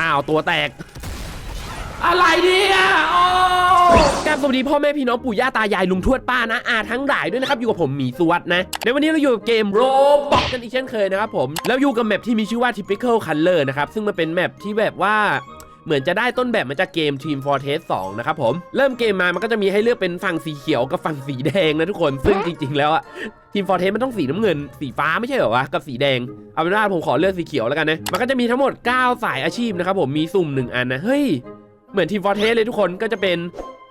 อ้าวตัวแตก อะไรเนี่ยโอ้กับสวัสดีพ่อแม่พี่น้องปู่ย่าตายายลุงทวดป้านะอาทั้งหลายด้วยนะครับอยู่กับผมหมีสวัสดนะในวันนี้เราอยู่กับเกมโรบอกกันอีกเช่นเคยนะครับผมแล้วอยู่กับแมปที่มีชื่อว่า typical color นะครับซึ่งมันเป็นแมปที่แบบว่า เหมือนจะได้ต้นแบบมาจากเกม Team Fortress 2 นะครับผม เริ่มเกมมามันก็จะมีให้เลือกเป็นฝั่งสีเขียวกับฝั่งสีแดงนะทุกคน ซึ่งจริง ๆ แล้วอะทีมฟอร์เทสมันต้องสีน้ำเงิน สีฟ้าไม่ใช่เหรอวะ กับสีแดง เอาเป็นว่าผมขอเลือกสีเขียวแล้วกันนะ มันก็จะมีทั้งหมด 9 สายอาชีพนะครับผมมีสุ่ม 1 อันนะ เฮ้ย เหมือนทีมฟอร์เทสเลยทุกคนก็จะเป็น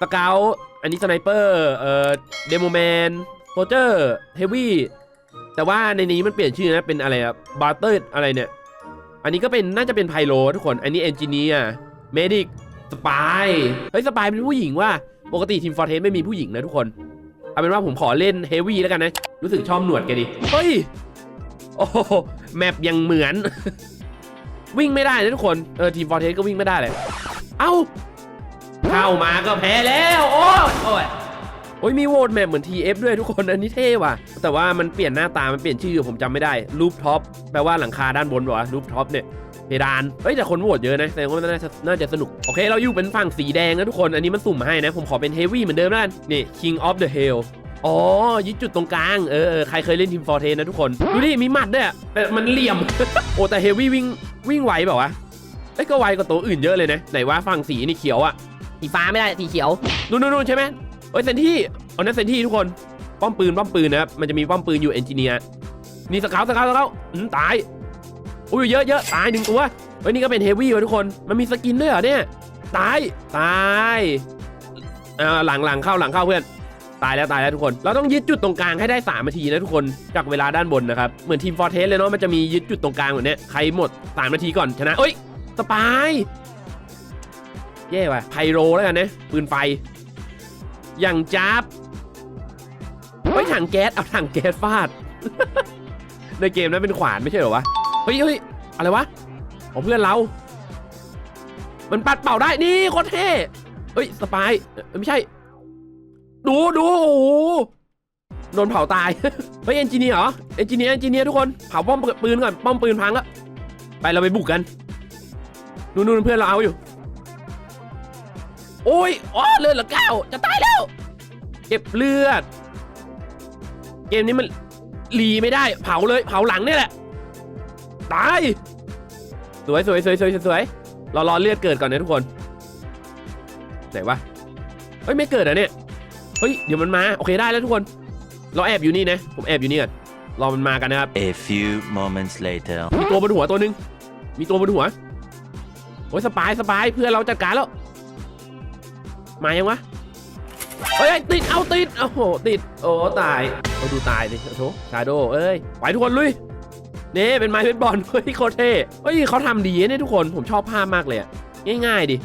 สเกลอันนี้สไนเปอร์เอ่อเดโมแมนโซเจอร์เฮฟวี่แต่ว่าในนี้มันเปลี่ยนชื่อนะเป็นอะไรอะบาร์เตอร์อะไรเนี่ยอันนี้ก็เป็นน่าจะเป็นไพโลทุกคน อันนี้เอนจิเนียร์ เมดิกสปายเฮ้ยสปายเป็นผู้หญิงว่าปกติทีมฟอร์เทสไม่มีผู้หญิงนะทุกคน เอาเป็นว่าผมขอเล่นเฮฟวี่แล้วกันนะ รู้สึกชอบหนวดแกดิ เฮ้ย โอ้โหแมปยังเหมือน วิ่งไม่ได้นะทุกคน เออทีมฟอร์เทสก็วิ่งไม่ได้เลย เอ้า เข้ามาก็แพ้แล้ว โอ้ยโอ้ยโอ้ยมีโหวตแมปเหมือน TF ด้วยทุกคนอันนี้เท่ว่ะ แต่ว่ามันเปลี่ยนหน้าตา มันเปลี่ยนชื่อผมจำไม่ได้รูปท็อปแปลว่าหลังคาด้านบนวะรูปท็อปเนี่ย เพดาน เฮ้ยแต่คนโหวตเยอะนะแสดงว่ามันน่าจะน่าจะสนุก โอเค เราอยู่เป็นฝั่งสีแดงนะทุกคน อันนี้มันสุ่มมาให้นะ ผมขอเป็นเฮฟวี่เหมือนเดิมแล้วกัน นี่ King of the Hill อ๋อยึดจุดตรงกลาง เออเออใครเคยเล่นทีมฟอร์เทนนะทุกคน ดูดิ มีหมัดด้วยอะแต่มันเหลี่ยม โอ้แต่เฮฟวี่วิ่งวิ่งไวเปล่าวะเอ้ยก็ไวกว่าตัวอื่นเยอะเลยนะ ไหนว่าฝั่งสีนี่เขียวอะสีฟ้าไม่ได้สีเขียวนู่นนู่นใช่ไหมเอ้ยเซนที่เอานั่นเซนที่ทุกคนป้อมปืนป้อมปืนนะครับมันจะมีป้อมปืนอยู่เอนจิเนียร์นี่สเกลสเกลสเกลอืมตาย อุ้ยเยอะเยอะตายหนึ่งตัวเฮ้ยนี่ก็เป็นเฮฟวี่วะทุกคน มันมีสกินด้วยเหรอเนี่ย ตาย ตายอ่าหลังหลังเข้าหลังเข้าเพื่อน ตายแล้วตายแล้วทุกคน เราต้องยึดจุดตรงกลางให้ได้3นาทีนะทุกคน จากเวลาด้านบนนะครับ เหมือนทีมฟอร์เทสเลยเนาะ มันจะมียึดจุดตรงกลางแบบเนี้ย ใครหมด3นาทีก่อนชนะเอ้ย สปาย แย่ว่ะ ไพโรแล้วกันนะ ปืนไฟ อย่างจับเฮ้ถังแก๊ส เอาถังแก๊สฟาด ในเกมนั้นเป็นขวานไม่ใช่เหรอวะ เฮ้ยเฮ้ยอะไรวะของเพื่อนเรา มันปัดเป่าได้ นี่โคตรเท่เฮ้ย สปายไม่ใช่ ดูดูโอ้โหโดนเผาตาย เฮ้ยเอนจิเนียร์เหรอ เอนจิเนียร์ เอนจิเนียร์ทุกคน เผาป้อมปืนก่อน ป้อมปืนพังแล้ว ไปเราไปบุกกัน นู่นนู่นเพื่อนเราเอาอยู่ โอ้ย อ๋อ เลือดเหลือเก้า จะตายแล้ว เก็บเลือด เกมนี้มันรีไม่ได้ เผาเลย เผาหลังเนี่ยแหละ ตาย สวยสวยสวยสวยสวยรอรอเลือดเกิดก่อนนะทุกคน ไหนวะ เฮ้ยไม่เกิดเหรอะเนี่ย เฮ้ยเดี๋ยวมันมา โอเคได้แล้วทุกคน เราแอบอยู่นี่นะ ผมแอบอยู่นี่ก่อน รอมันมากันนะครับ A few moments later. มีตัวบนหัวตัวหนึ่งมีตัวบนหัว โอ้ยสปายสปายเพื่อนเราจัดการแล้ว มายังวะ เฮ้ยติด เอาติด โอ้โหติด โอ้ตายเราดูตายดิโอ้โหชาโดเอ้ย ไปทุกคนลุย นี่เป็นไม้เป็นบอลเฮ้ยโคตรเท่เฮ้ยเขาทำดีเนี่ยทุกคนผมชอบภาพมากเลยอะง่ายๆดิ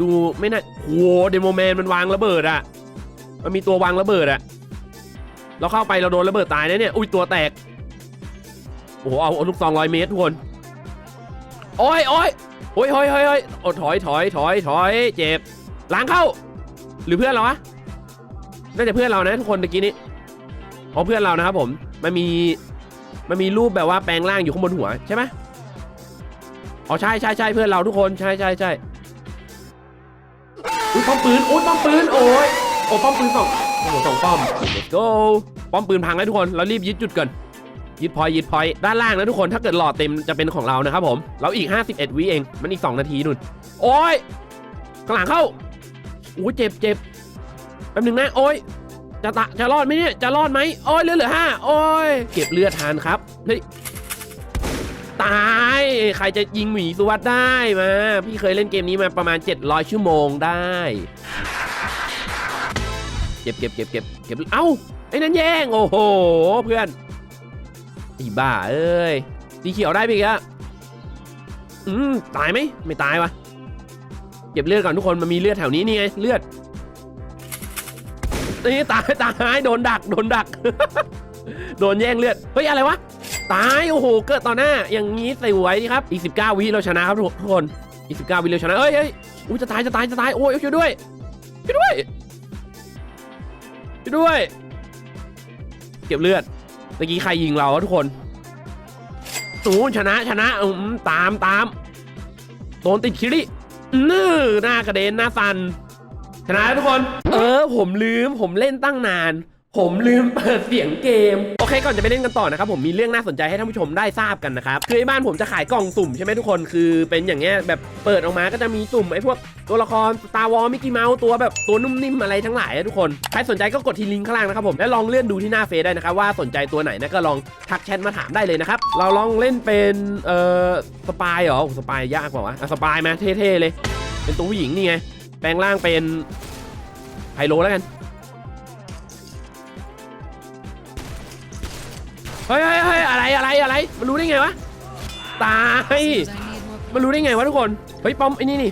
ดูไม่น่าโหเดโมแมนมันวางระเบิดอะมันมีตัววางระเบิดอะเราเข้าไปเราโดนระเบิดตายนะเนี่ยอุ้ยตัวแตกโอ้โหเอาเอาลูกซองร้อยเมตรทุกคนโอ้ยโอ้ยโอ้ยโอ้ยโอ้ยโอ้ยโอ้ถอยถอยถอยถอยเจ็บล้างเข้า หรือเพื่อนเราวะน่าจะเพื่อนเรานะทุกคนตะกี้นี้อ๋อเพื่อนเรานะครับผมมันมี มันมีรูปแบบว่าแปลงร่างอยู่ข้างบนหัวใช่ไหมอ๋อใช่ใช่ใช่เพื่อนเราทุกคนใช่ใช่ใช่อุ้ยป้อมปืนอุ้ยป้อมปืนโอ้ยโอ้ป้อมปืนสองโอ้โหสองป้อม let's go ป้อมปืนพังแล้วทุกคน เรารีบยึดจุดก่อนยึดพอยต์ยึดพอยต์ด้านล่างนะทุกคนถ้าเกิดหลอดเต็มจะเป็นของเรานะครับผม เราอีก 51วิเองมันอีก 2 นาทีนุ่น โอ้ยข้างหลังเข้าโอ้ยเจ็บเจ็บแป๊บหนึงนะโอ้ย จะตะจะรอดไหมเนี่ย จะรอดไหมโอ้ยเหลือเหลือห้าโอ้ยเก็บเลือดทานครับเฮ้ยตายใครจะยิงหมีสวัสดได้มาพี่เคยเล่นเกมนี้มาประมาณ 700 ชั่วโมงได้ เก็บเก็บเก็บเก็บเก็บเอ้าไอ้นั่นแย่งโอ้โหเพื่อนไอ้บ้าเอ้ยสีเขียวได้ไปอีกอะอืมตายไหมไม่ตายวะเก็บเลือดก่อนทุกคนมันมีเลือดแถวนี้นี่ไงเลือด นี่ตายตายโดนดักโดนดัก โดนแย่งเลือดเฮ้ยอะไรวะตายโอ้โหเกิดต่อหน้า อย่างงี้ใส่ไว้ดีครับ อีก 19 วิเราชนะครับทุกคน อีก 19 วิเราชนะเอ้ยเอ้ยอุ้ยจะตายจะตายจะตายโอ้ยช่วยด้วยช่วยด้วยช่วยด้วย เก็บเลือดเมื่อกี้ใครยิงเราทุกคนตูนชนะชนะอืมตามตามโดนติดคิรินื่อหน้ากระเด็นหน้าฟัน ชนะแล้วทุกคน เออ ผมลืม ผมเล่นตั้งนาน ผมลืมเปิดเสียงเกม โอเค ก่อนจะไปเล่นกันต่อนะครับ ผมมีเรื่องน่าสนใจให้ท่านผู้ชมได้ทราบกันนะครับ คือไอ้บ้านผมจะขายกล่องสุ่มใช่ไหมทุกคน คือเป็นอย่างเงี้ยแบบเปิดออกมาก็จะมีสุ่มไอ้พวกตัวละคร Star Wars มิกกี้เมาส์ตัวแบบตัวนุ่มนิ่มอะไรทั้งหลายอะทุกคน ใครสนใจก็กดที่ลิงก์ข้างล่างนะครับผม และลองเลื่อนดูที่หน้าเฟซได้นะครับว่าสนใจตัวไหนนะก็ลองทักแชทมาถามได้เลยนะครับ เราลองเล่นเป็นเอ่อสปายเหรอสปายยากกว่าวะอะสปายมาเท่ๆเลย เป็นตัวผู้หญิงนี่ไง แปลงร่างเป็นไฮโลแล้วกันเฮ้ยเฮ้ยเฮ้ยอะไรอะไรอะไร มันรู้ได้ไงวะ ตาย มันรู้ได้ไงวะทุกคน เฮ้ยป้อมไอ้นี่นี่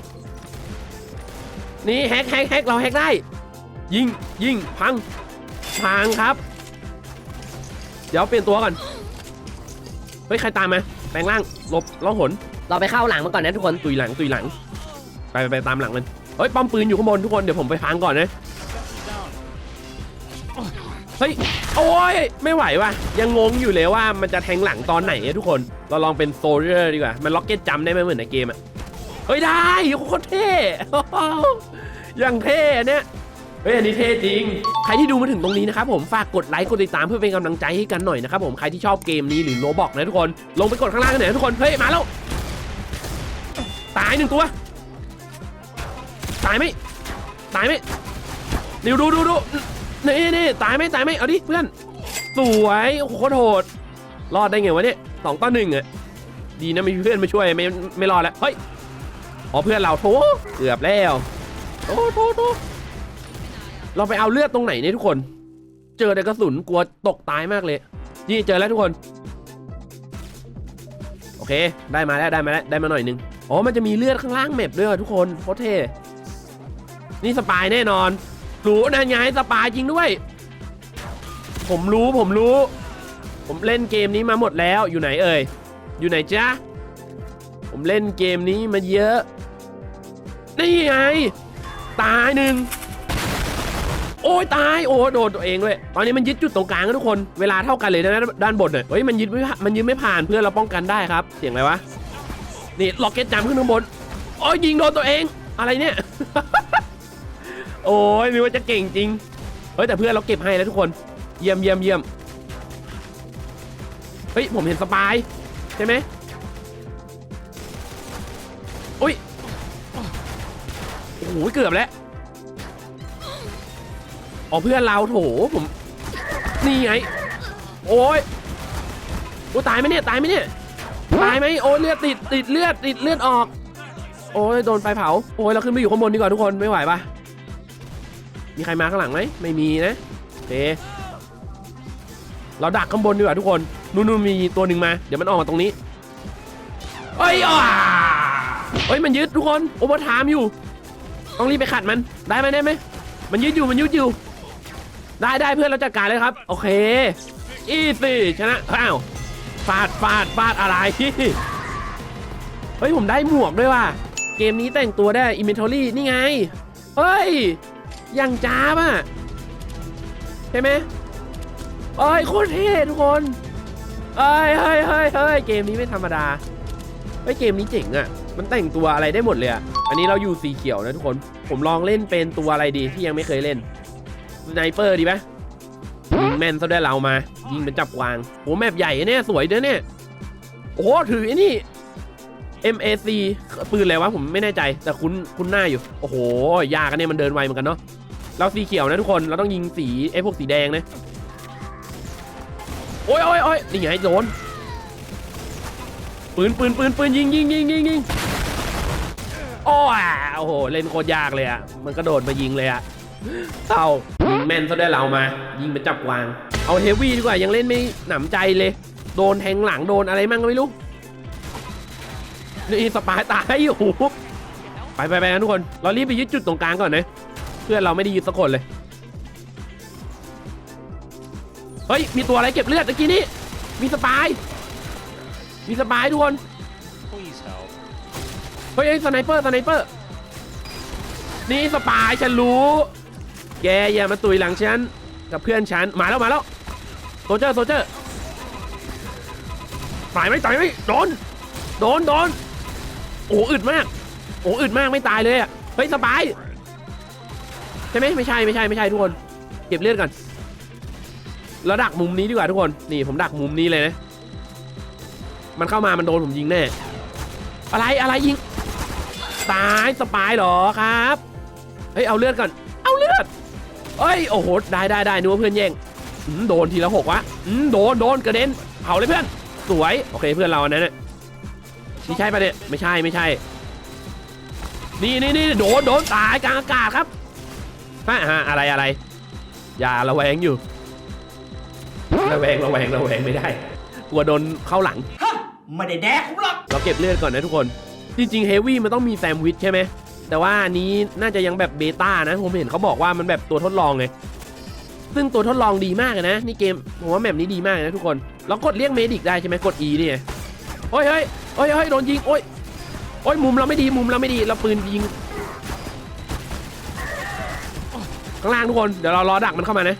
นี่แฮกแฮกแฮกเราแฮกได้ ยิงยิงพัง พังครับ เดี๋ยวเปลี่ยนตัวก่อน เฮ้ยใครตามมาแปลงร่างหลบล่องหน เราไปเข้าหลังมาก่อนนะทุกคน ตุยหลังตุยหลัง ไปไปไปตามหลังมัน เฮ้ยป้อมปืนอยู่ข้างบนทุกคนเดี๋ยวผมไปพังก่อนนะเฮ้ยโอ้ยไม่ไหวว่ะยังงงอยู่เลยว่ามันจะแทงหลังตอนไหนทุกคนเราลองเป็นโซลเจอร์ดีกว่ามันล็อกเก็ตจำได้ไหมเหมือนในเกมอะเฮ้ยได้โคตรเท่ยังเท่เนี่ยเฮ้ยอันนี้เท่จริง ใครที่ดูมาถึงตรงนี้นะครับผมฝากกดไลค์กดติดตามเพื่อเป็นกำลังใจให้กันหน่อยนะครับผมใครที่ชอบเกมนี้หรือโลบอกนะทุกคน ลงไปกดข้างล่างกันหน่อยทุกคนเฮ้ยมาแล้วตายหนึ่งตัว ตายไหมตายไหมเดี๋ยวดูดูดูนี่นี่ตายไหมตายไหมเอาดิเพื่อนสวยโอ้โหโคตรโหดรอดได้ไงวะเนี่ยสองต่อหนึ่งอะดีนะมีเพื่อนมาช่วยไม่ไม่รอดแล้วเฮ้ยอ๋อเพื่อนเราโถเกือบแล้วโถโถโถเราไปเอาเลือดตรงไหนเนี่ยทุกคน เจอแต่กระสุนกลัวตกตายมากเลยนี่เจอแล้วทุกคน โอเค ได้มาแล้วได้มาแล้วได้มาหน่อยหนึงอ๋อมันจะมีเลือดข้างล่างแมปด้วยทุกคนโคตรเท่ นี่สปายแน่นอนรู้นั่นไงสปายจริงด้วย ผมรู้ผมรู้ ผมเล่นเกมนี้มาหมดแล้วอยู่ไหนเอ่ยอยู่ไหนจ๊ะผมเล่นเกมนี้มาเยอะ นี่ไง ตายหนึ่งโอ้ยตายโอ้โดนตัวเองด้วยตอนนี้มันยึดจุดตรงกลางทุกคนเวลาเท่ากันเลยนะด้านบนเนี่ยเฮ้ยมันยึดไม่ผ่านมันยึดไม่ผ่านเพื่อเราป้องกันได้ครับ เสียงอะไรวะนี่ล็อกเก็ตจำขึ้นข้างบนโอ้ยยิงโดนตัวเอง อะไรเนี่ย โอ้ยนึกว่าจะเก่งจริง เฮ้ยแต่เพื่อนเราเก็บให้แล้วทุกคน เยี่ยมเยี่ยมเยี่ยมเฮ้ยผมเห็นสปายใช่ไหมอุ้ย โอ้โหเกือบแล้ว อ๋อเพื่อนเราโถผม นี่ไง โอ้ยโอ้ตายไหมเนี่ย ตายไหมเนี่ย ตายไหมโอ้เลือดติดติดเลือดติดเลือดออก โอ้ยโดนไฟเผา โอ้ยเราขึ้นไปอยู่ข้างบนดีกว่าทุกคนไม่ไหวปะ มีใครมาข้างหลังไหมไม่มีนะเเราดักข้างบนดีกว่าทุกคนนู่นๆมีตัวหนึ่งมา เดี๋ยวมันออกมาตรงนี้เอ้ยอ่าเอ้ยมันยึดทุกคนโอเวอร์ไทม์อยู่ ต้องรีบไปขัดมันได้ไหมได้ไหมมันยึดอยู่มันยึดอยู่ได้ได้เพื่อนเราจัดการเลยครับ โอเคอีสี่ชนะอ้าวฟาดฟาดฟาดอะไรเฮ้ยผมได้หมวกด้วยว่ะเกมนี้แต่งตัวได้ Inventory นี่ไงเฮ้ย ยังจ้าบอะใช่ไหมเอ้ยโคตรเท่ทุกคนเอ้ยเฮ้ยเฮ้ยเฮ้ยเกมนี้ไม่ธรรมดาเฮ้ยเกมนี้เจ๋งอะ มันแต่งตัวอะไรได้หมดเลยอะ อันนี้เราอยู่สีเขียวนะทุกคน ผมลองเล่นเป็นตัวอะไรดีที่ยังไม่เคยเล่นสไนเปอร์ดีไหมยิงแม่นซะด้วยเรามา ยิงเป็นจับกวางโหแมปใหญ่เนี่ยสวยด้อเนี่ย โอ้ถือไอ้นี่ MAC ปืนอะไรวะผมไม่แน่ใจแต่คุ้นคุ้นหน้าอยู่ โอ้โห ยากกันเนี่ยมันเดินไวเหมือนกันเนาะเราสีเขียวนะทุกคนเราต้องยิงสีไอ้พวกสีแดงนะโอ้ยโอ้ยโอ้ยนี่ไงโดนปืนปืนปืนปืนยิงยิงยิงยิงยิงโอ้ยโอ้โหเล่นโคตรยากเลยอะมันกระโดดมายิงเลยอะเต่ายิงแม่นซะได้เรามา ยิงเป็นจับวาง เอาเฮฟวี่ดีกว่ายังเล่นไม่หนำใจเลย โดนแทงหลังโดนอะไรมั่งก็ไม่รู้ นี่สปายตายอยู่ไปไปไปกันทุกคน เรารีบไปยึดจุดตรงกลางก่อนนะเพื่อนเราไม่ได้ยึดสักคนเลย เฮ้ย มีตัวอะไรเก็บเลือดเมื่อกี้นี้ มีสปาย มีสปายทุกคน Please help. เฮ้ยเฮ้ยสไนเปอร์สไนเปอร์ นี่สปายฉันรู้ แกอย่ามาตุยหลังฉัน กับเพื่อนฉัน มาแล้วมาแล้วโซเจอร์โซเจอร์ตายไหมตายไหมโดน โดนโดน โอ้อึดมาก โอ้อึดมากไม่ตายเลยอะเฮ้ยสบายใช่ไหมไม่ใช่ไม่ใช่ไม่ใช่ทุกคน เก็บเลือดก่อนแล้วดักมุมนี้ดีกว่าทุกคนนี่ผมดักมุมนี้เลยนะมันเข้ามามันโดนผมยิงแน่อะไรอะไรยิงตายสปายเหรอครับเฮ้ยเอาเลือดก่อน เอาเลือดเอ้ยโอ้โหได้ได้ได้นึกว่าเพื่อนแย่งโดนทีละหกวะโดนโดนกระเด็นเผาเลยเพื่อน สวยโอเคเพื่อนเราอันนั้นน่ะ นี่ใช่ปะเนี่ยไม่ใช่ไม่ใช่ นี่นี่นี่โดนโดนตายกลางอากาศครับฮะฮะอะไรอะไร อย่าระแวงอยู่ระแวงระแวงระแวงไม่ได้กลัวโดนเข้าหลังไม่ได้แดกผมหรอกเราเก็บเลือดก่อนนะทุกคน จริงๆเฮฟวี่มันต้องมีแซมวิชใช่ไหมแต่ว่าอันนี้น่าจะยังแบบเบต้านะผมเห็นเขาบอกว่ามันแบบตัวทดลองไงซึ่งตัวทดลองดีมากเลยนะนี่เกมผมว่าแมปนี้ดีมากเลยนะทุกคนแล้วกดเรียกเมดิกได้ใช่ไหมกด E นี่ไงโอ้ยเฮ้ย โอ้ยเฮ้ยโดนยิงโอ้ยโอ้ยมุมเราไม่ดีมุมเราไม่ดีเราปืนยิงข้างล่างทุกคนเดี๋ยวเรารอดักมันเข้ามานะ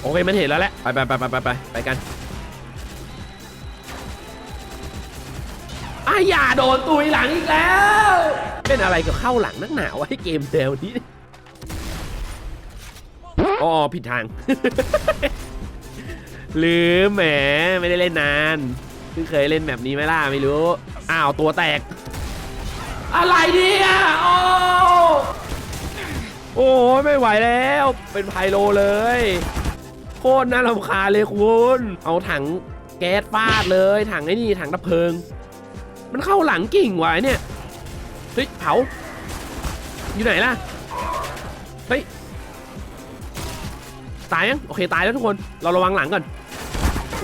โอเคมันเห็นแล้วแหละไปไปไปไปไปไปไปกันอาอย่าโดนตุยหลังอีกแล้ว เป็นอะไรกับเข้าหลังนักหนาวะให้เกมแนวนี้อ๋อผิดทาง ลืมแหมไม่ได้เล่นนาน เพิ่งเคยเล่นแบบนี้ไหมล่ะไม่รู้ อ้าวตัวแตก อะไรเนี่ยโอ้โอ้ยไม่ไหวแล้ว เป็นไพโลเลย โคตรน่ารำคาญเลยคุณ เอาถังแก๊สฟาดเลย ถังไอ้นี่ถังดับเพลิง มันเข้าหลังกิ่งไว้เนี่ย เฮ้ยเผา อยู่ไหนล่ะ เฮ้ย ตายยังโอเคตายแล้วทุกคน เราระวังหลังก่อน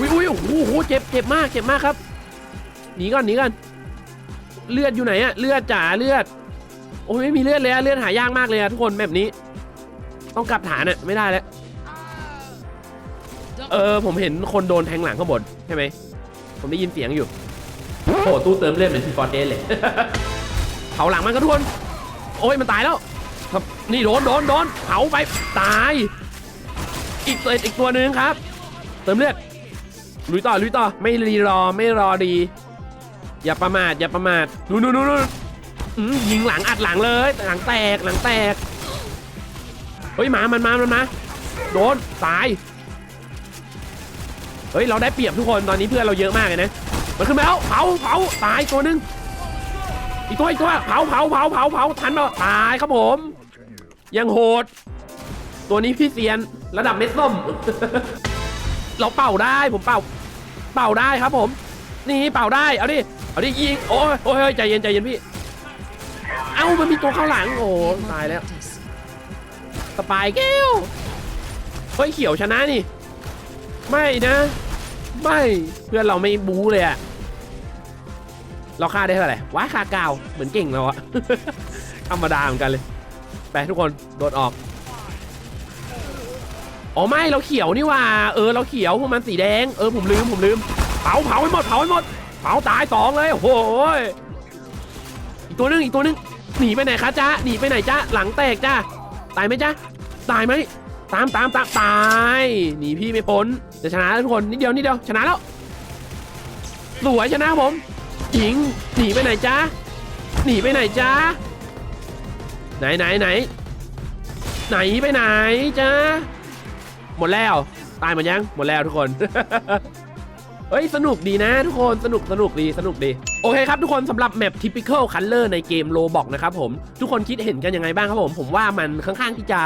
อุ้ยอุ้ยโอ้โหโอ้โหเจ็บเจ็บมากเจ็บมากครับหนีก่อนหนีก่อนเลือดอยู่ไหนอะเลือดจ๋าเลือด โอ้ยไม่มีเลือดเลยอะเลือดหายากมากเลยอะทุกคนแบบนี้ ต้องกลับฐานอะไม่ได้แล้วเออผมเห็นคนโดนแทงหลังข้างบนใช่ไหมผมได้ยินเสียงอยู่โอ้โหตู้เติมเลือดเหมือนทีฟอร์เดนเลยเผาหลังมันก็ทุกคนโอ้ยมันตายแล้วครับนี่โดนโดนโดนเผาไปตาย อีกตัวอีกตัวหนึ่งครับ เติมเลือด ลุยต่อลุยต่อไม่รีรอไม่รอดี อย่าประมาทอย่าประมาทนู่นนู่นนู่นยิงหลังอัดหลังเลยหลังแตกหลังแตกเฮ้ยหมามันมามันมาโดนตายเฮ้ยเราได้เปรียบทุกคนตอนนี้เพื่อนเราเยอะมากเลยนะมันขึ้นมาแล้วเผาเผาตายตัวหนึ่งอีกตัวอีกตัวเผาเผาเผาเผาเผาทันมาตายครับผม ยังโหด ตัวนี้พี่เซียนระดับเม็ดส้มเราเป่าได้ผมเป่า เป่าได้ครับผม นี่เป่าได้ เอาดิ เอาดิยิง โอ้ยโอ้ยใจเย็นใจเย็นพี่ เอ้ามันมีตัวข้าหลัง โอ้ตายแล้ว สปายแก้ว เฮ้ยเขียวชนะนี่ ไม่นะ ไม่ เพื่อนเราไม่บู๊เลยอะเราฆ่าได้เท่าไหร่ว้าฆ่าเก้าเหมือนเก่งเราอะธรรมดาเหมือนกันเลย ไปทุกคน โดดออก อ๋อไม่เราเขียวนี่ว่า เออเราเขียวพวกมันสีแดง เออผมลืมผมลืม เผาเผาให้หมดเผาให้หมด เผาตายสองเลยโอ้โหยอีกตัวหนึงอีกตัวหนึงหนีไปไหนคะจ้าหนีไปไหนจ้าหลังแตกจ้าตายไหมจ้าตายไหมตามตามตามตายหนีพี่ไม่พ้นจะชนะทุกคนนิดเดียวนิดเดียวชนะแล้วสวยชนะผมหญิงหนีไปไหนจ้าหนีไปไหนจ้าไหนไหนไหนไหนไปไหนจ้า หมดแล้ว ตายหมดยัง หมดแล้วทุกคน เฮ้ย สนุกดีนะทุกคนสนุกสนุกดีสนุกดี โอเคครับทุกคนสำหรับแมป typical color ในเกมโลบอกนะครับผม ทุกคนคิดเห็นกันยังไงบ้างครับผม ผมว่ามันค่อนข้างที่จะ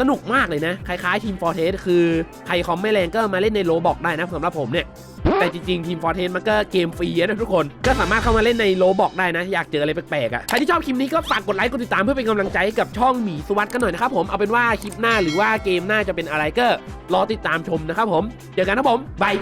สนุกมากเลยนะ คล้ายๆทีมฟอร์เทสคือใครคอมไม่แรงก็มาเล่นในโลบอกได้นะสำหรับผมเนี่ยแต่จริงๆ ทีมฟอร์เทสมันก็เกมฟรีนะทุกคน ก็สามารถเข้ามาเล่นในโลบอกได้นะ อยากเจออะไรแปลกๆอะใครที่ชอบคลิปนี้ก็ฝากกดไลค์กดติดตามเพื่อเป็นกำลังใจให้กับช่องหมีสวัสด์กันหน่อยนะครับผม เอาเป็นว่าคลิปหน้าหรือว่าเกมหน้าจะเป็นอะไรก็รอติดตามชมนะครับผม เจอกันนะผมบาย